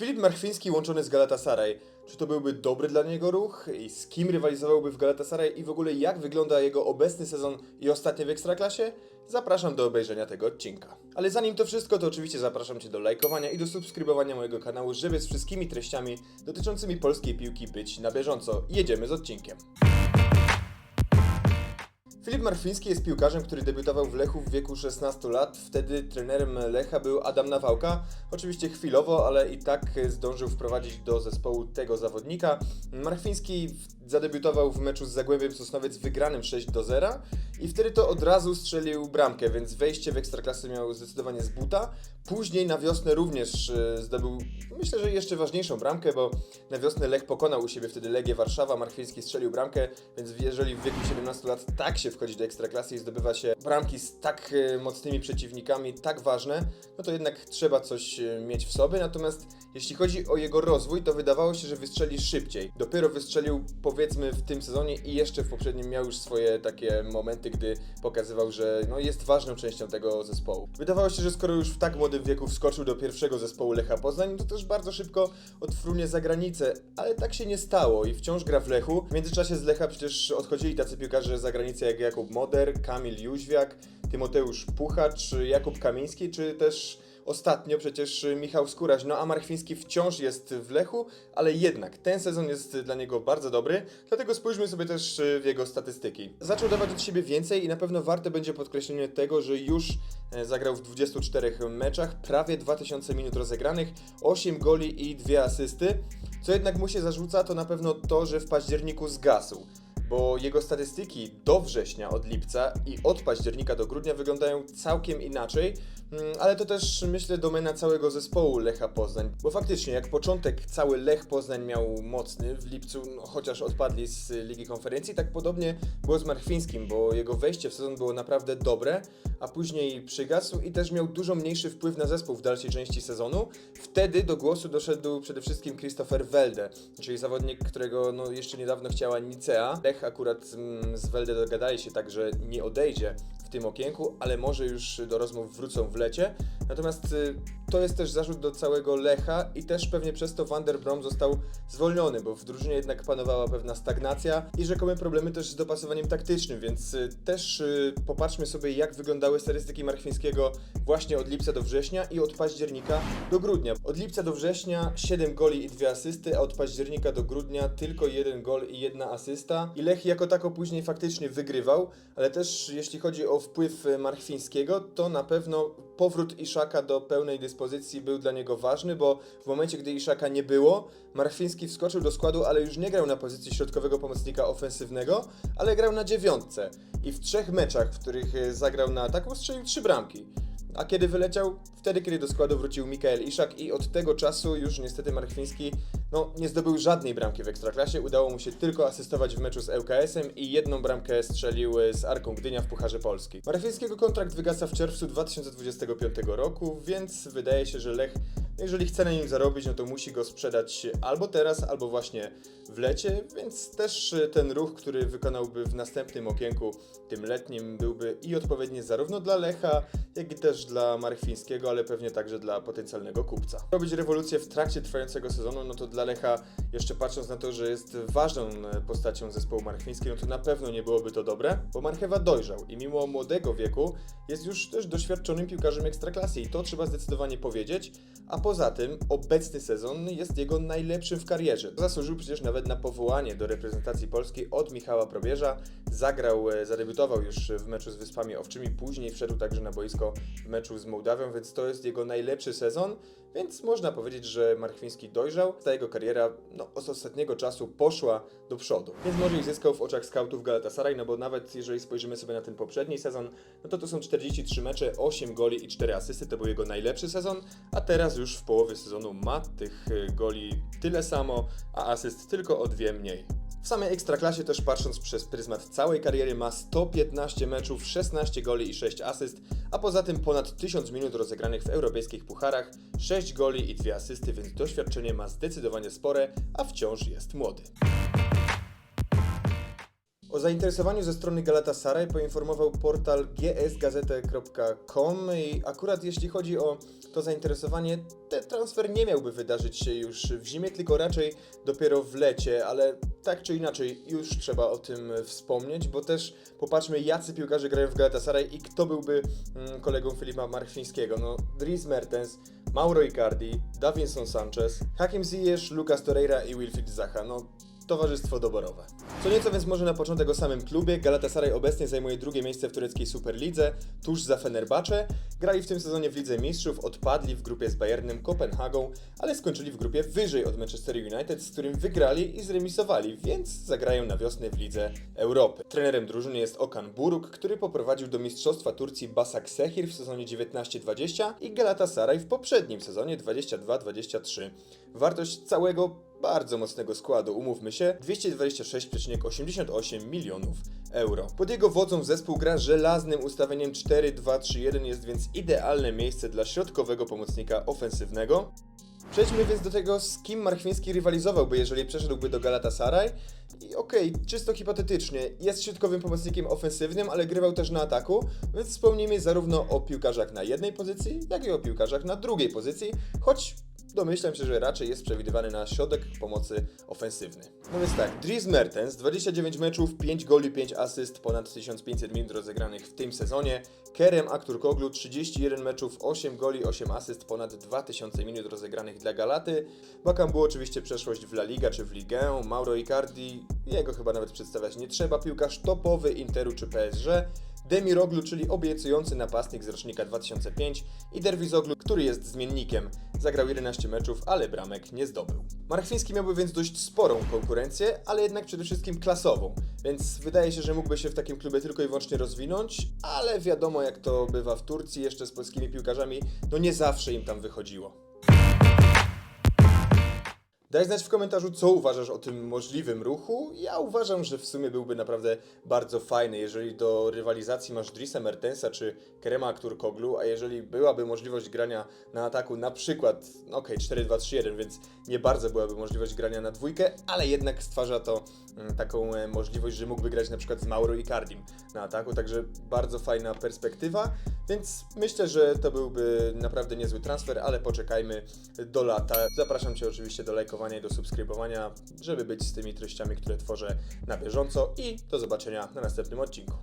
Filip Marchwiński łączony z Galatasaray. Czy to byłby dobry dla niego ruch? I z kim rywalizowałby w Galatasaray? I w ogóle jak wygląda jego obecny sezon i ostatnie w Ekstraklasie? Zapraszam do obejrzenia tego odcinka. Ale zanim to wszystko, to oczywiście zapraszam Cię do lajkowania i do subskrybowania mojego kanału, żeby z wszystkimi treściami dotyczącymi polskiej piłki być na bieżąco. Jedziemy z odcinkiem. Filip Marfiński jest piłkarzem, który debiutował w Lechu w wieku 16 lat. Wtedy trenerem Lecha był Adam Nawałka. Oczywiście chwilowo, ale i tak zdążył wprowadzić do zespołu tego zawodnika. Marfiński zadebiutował w meczu z Zagłębiem Sosnowiec wygranym 6 do 0 i wtedy to od razu strzelił bramkę, więc wejście w Ekstraklasy miał zdecydowanie z buta. Później na wiosnę również e, zdobył, myślę, że jeszcze ważniejszą bramkę, bo na wiosnę Lech pokonał u siebie wtedy Legię Warszawa, Marchwiński strzelił bramkę, więc jeżeli w wieku 17 lat tak się wchodzi do Ekstraklasy i zdobywa się bramki z tak e, mocnymi przeciwnikami, tak ważne, no to jednak trzeba coś e, mieć w sobie. Natomiast jeśli chodzi o jego rozwój, to wydawało się, że wystrzeli szybciej. Dopiero wystrzelił powiedzmy w tym sezonie i jeszcze w poprzednim miał już swoje takie momenty, gdy pokazywał, że no, jest ważną częścią tego zespołu. Wydawało się, że skoro już w tak młodym wieku wskoczył do pierwszego zespołu Lecha Poznań, to też bardzo szybko odfrunie za granicę, ale tak się nie stało i wciąż gra w Lechu. W międzyczasie z Lecha przecież odchodzili tacy piłkarze za granicę jak Jakub Moder, Kamil Jóźwiak, Tymoteusz Puchacz, Jakub Kamiński, czy też Ostatnio przecież Michał Skóraś, no a Marchwiński wciąż jest w Lechu, ale jednak ten sezon jest dla niego bardzo dobry, dlatego spójrzmy sobie też w jego statystyki. Zaczął dawać od siebie więcej i na pewno warte będzie podkreślenie tego, że już e, zagrał w 24 meczach, prawie 2000 minut rozegranych, 8 goli i 2 asysty. Co jednak mu się zarzuca, to na pewno to, że w październiku zgasł bo jego statystyki do września od lipca i od października do grudnia wyglądają całkiem inaczej, Mm, ale to też myślę domena całego zespołu Lecha Poznań, bo faktycznie jak początek cały Lech Poznań miał mocny w lipcu, no, chociaż odpadli z Ligi Konferencji, tak podobnie było z Marchwińskim, bo jego wejście w sezon było naprawdę dobre, a później przygasł i też miał dużo mniejszy wpływ na zespół w dalszej części sezonu. Wtedy do głosu doszedł przede wszystkim Christopher Welde, czyli zawodnik, którego no, jeszcze niedawno chciała Nicea. Lech akurat mm, z Welde dogadali się tak, że nie odejdzie w tym okienku, ale może już do rozmów wrócą w lecie. Natomiast y, to jest też zarzut do całego Lecha i też pewnie przez to Van der Brom został zwolniony, bo w drużynie jednak panowała pewna stagnacja i rzekome problemy też z dopasowaniem taktycznym, więc y, też y, popatrzmy sobie jak wyglądały statystyki Marchwińskiego właśnie od lipca do września i od października do grudnia. Od lipca do września 7 goli i 2 asysty, a od października do grudnia tylko 1 gol i 1 asysta. I Lech jako tako później faktycznie wygrywał, ale też jeśli chodzi o wpływ y, Marchwińskiego, to na pewno powrót Iszaka do pełnej dyspozycji był dla niego ważny, bo w momencie, gdy Iszaka nie było, Marchwiński wskoczył do składu, ale już nie grał na pozycji środkowego pomocnika ofensywnego, ale grał na dziewiątce. I w trzech meczach, w których e, zagrał na ataku, strzelił trzy bramki. A kiedy wyleciał? Wtedy, kiedy do składu wrócił Mikael Iszak i od tego czasu już niestety Marchwiński no, nie zdobył żadnej bramki w Ekstraklasie. Udało mu się tylko asystować w meczu z ŁKS-em i jedną bramkę strzelił z Arką Gdynia w Pucharze Polski. Marchwińskiego kontrakt wygasa w czerwcu 2025 roku, więc wydaje się, że Lech, jeżeli chce na nim zarobić, no to musi go sprzedać albo teraz, albo właśnie w lecie, więc też ten ruch, który wykonałby w następnym okienku, tym letnim, byłby i odpowiedni zarówno dla Lecha, jak i też dla Marchwińskiego, ale pewnie także dla potencjalnego kupca. Robić rewolucję w trakcie trwającego sezonu, no to dla Lecha, jeszcze patrząc na to, że jest ważną postacią zespołu Marchwińskiego, no to na pewno nie byłoby to dobre, bo Marchewa dojrzał i mimo młodego wieku jest już też doświadczonym piłkarzem ekstraklasy i to trzeba zdecydowanie powiedzieć, a poza tym obecny sezon jest jego najlepszym w karierze. Zasłużył przecież nawet na powołanie do reprezentacji Polski od Michała Probierza, zagrał, e, zadebiutował już w meczu z Wyspami Owczymi, później wszedł także na boisko w meczu z Mołdawią, więc to jest jego najlepszy sezon, więc można powiedzieć, że Marchwiński dojrzał, ta jego kariera no, od ostatniego czasu poszła do przodu. Więc może i zyskał w oczach scoutów Galatasaray, no bo nawet jeżeli spojrzymy sobie na ten poprzedni sezon, no to to są 43 mecze, 8 goli i 4 asysty, to był jego najlepszy sezon, a teraz już w połowie sezonu ma tych y, goli tyle samo, a asyst tylko o dwie mniej. W samej Ekstraklasie też patrząc przez pryzmat całej kariery ma 115 meczów, 16 goli i 6 asyst, a poza tym ponad 1000 minut rozegranych w europejskich pucharach, 6 goli i 2 asysty, więc doświadczenie ma zdecydowanie spore, a wciąż jest młody. O zainteresowaniu ze strony Galatasaray poinformował portal gsgazete.com i akurat jeśli chodzi o to zainteresowanie, ten transfer nie miałby wydarzyć się już w zimie, tylko raczej dopiero w lecie, ale tak czy inaczej już trzeba o tym wspomnieć, bo też popatrzmy jacy piłkarze grają w Galatasaray i kto byłby mm, kolegą Filipa Marchwińskiego. No Dries Mertens, Mauro Icardi, Davinson Sanchez, Hakim Ziyech, Lucas Torreira i Wilfried Zaha. No Towarzystwo doborowe. Co nieco więc może na początek o samym klubie. Galatasaray obecnie zajmuje drugie miejsce w tureckiej Superlidze, tuż za Fenerbahce. Grali w tym sezonie w Lidze Mistrzów, odpadli w grupie z Bayernem, Kopenhagą, ale skończyli w grupie wyżej od Manchester United, z którym wygrali i zremisowali, więc zagrają na wiosnę w Lidze Europy. Trenerem drużyny jest Okan Buruk, który poprowadził do Mistrzostwa Turcji Basak Sehir w sezonie 19-20 i Galatasaray w poprzednim sezonie 22-23. Wartość całego bardzo mocnego składu, umówmy się, 226,88 milionów euro. Pod jego wodzą zespół gra żelaznym ustawieniem 4-2-3-1, jest więc idealne miejsce dla środkowego pomocnika ofensywnego. Przejdźmy więc do tego, z kim Marchwiński rywalizowałby, jeżeli przeszedłby do Galatasaray. I okej, czysto hipotetycznie, jest środkowym pomocnikiem ofensywnym, ale grywał też na ataku, więc wspomnijmy zarówno o piłkarzach na jednej pozycji, jak i o piłkarzach na drugiej pozycji, choć domyślam się, że raczej jest przewidywany na środek pomocy ofensywny. No więc tak, Dries Mertens, 29 meczów, 5 goli, 5 asyst, ponad 1500 minut rozegranych w tym sezonie. Kerem Aktürkoğlu, 31 meczów, 8 goli, 8 asyst, ponad 2000 minut rozegranych dla Galaty. Bakambu oczywiście przeszłość w La Liga czy w Ligę, Mauro Icardi, jego chyba nawet przedstawiać nie trzeba, piłkarz topowy Interu czy PSG. Demiroglu, czyli obiecujący napastnik z rocznika 2005 i Derwizoglu, który jest zmiennikiem. Zagrał 11 meczów, ale bramek nie zdobył. Marchwiński miałby więc dość sporą konkurencję, ale jednak przede wszystkim klasową, więc wydaje się, że mógłby się w takim klubie tylko i wyłącznie rozwinąć, ale wiadomo jak to bywa w Turcji jeszcze z polskimi piłkarzami, no nie zawsze im tam wychodziło. Daj znać w komentarzu, co uważasz o tym możliwym ruchu. Ja uważam, że w sumie byłby naprawdę bardzo fajny, jeżeli do rywalizacji masz Drisa Mertensa czy Kerema Aktürkoğlu, a jeżeli byłaby możliwość grania na ataku na przykład, no okej, 4-2-3-1, więc nie bardzo byłaby możliwość grania na dwójkę, ale jednak stwarza to mm, taką e, możliwość, że mógłby grać na przykład z Mauro Icardim na ataku, także bardzo fajna perspektywa, więc myślę, że to byłby naprawdę niezły transfer, ale poczekajmy do lata. Zapraszam Cię oczywiście do i do subskrybowania, żeby być z tymi treściami, które tworzę na bieżąco i do zobaczenia na następnym odcinku.